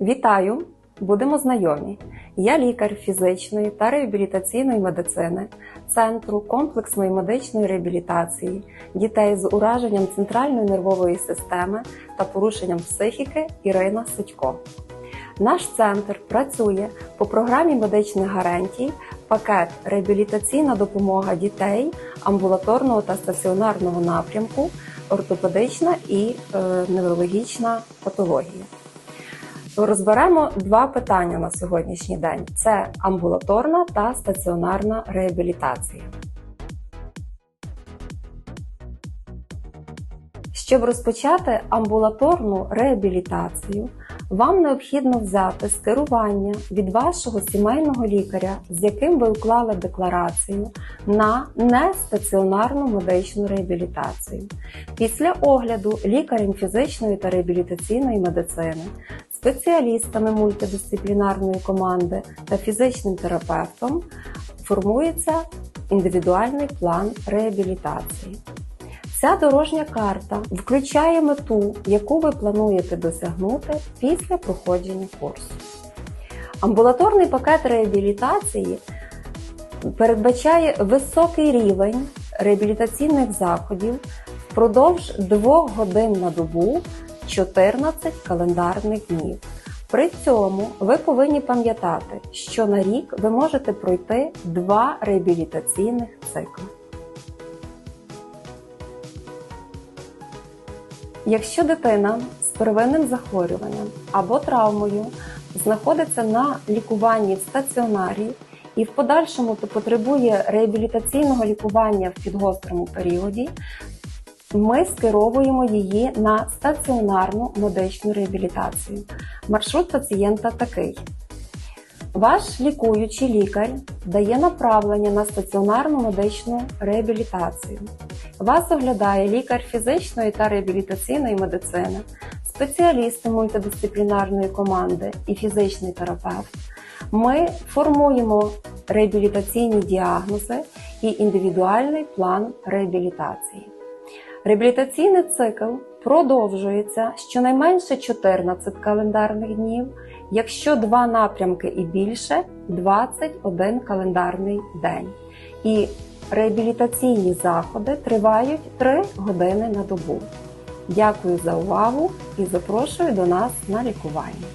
Вітаю! Будемо знайомі. Я лікар фізичної та реабілітаційної медицини Центру комплексної медичної реабілітації дітей з ураженням центральної нервової системи та порушенням психіки Ірина Сидько. Наш центр працює по програмі медичних гарантій пакет реабілітаційна допомога дітей амбулаторного та стаціонарного напрямку, ортопедична і е, неврологічна патологія. Розберемо два питання на сьогоднішній день: це амбулаторна та стаціонарна реабілітація. Щоб розпочати амбулаторну реабілітацію, вам необхідно взяти скерування від вашого сімейного лікаря, з яким ви уклали декларацію на нестаціонарну медичну реабілітацію. Після огляду лікарем фізичної та реабілітаційної медицини, спеціалістами мультидисциплінарної команди та фізичним терапевтом формується індивідуальний план реабілітації. Ця дорожня карта включає мету, яку ви плануєте досягнути після проходження курсу. Амбулаторний пакет реабілітації передбачає високий рівень реабілітаційних заходів впродовж 2 годин на добу 14 календарних днів. При цьому ви повинні пам'ятати, що на рік ви можете пройти два реабілітаційних цикли. Якщо дитина з первинним захворюванням або травмою знаходиться на лікуванні в стаціонарі і в подальшому потребує реабілітаційного лікування в підгострому періоді, ми скеровуємо її на стаціонарну медичну реабілітацію. Маршрут пацієнта такий. Ваш лікуючий лікар дає направлення на стаціонарну медичну реабілітацію. Вас оглядає лікар фізичної та реабілітаційної медицини, спеціалісти мультидисциплінарної команди і фізичний терапевт. Ми формуємо реабілітаційні діагнози і індивідуальний план реабілітації. Реабілітаційний цикл продовжується щонайменше 14 календарних днів, якщо два напрямки і більше 21 календарний день. І реабілітаційні заходи тривають 3 години на добу. Дякую за увагу і запрошую до нас на лікування.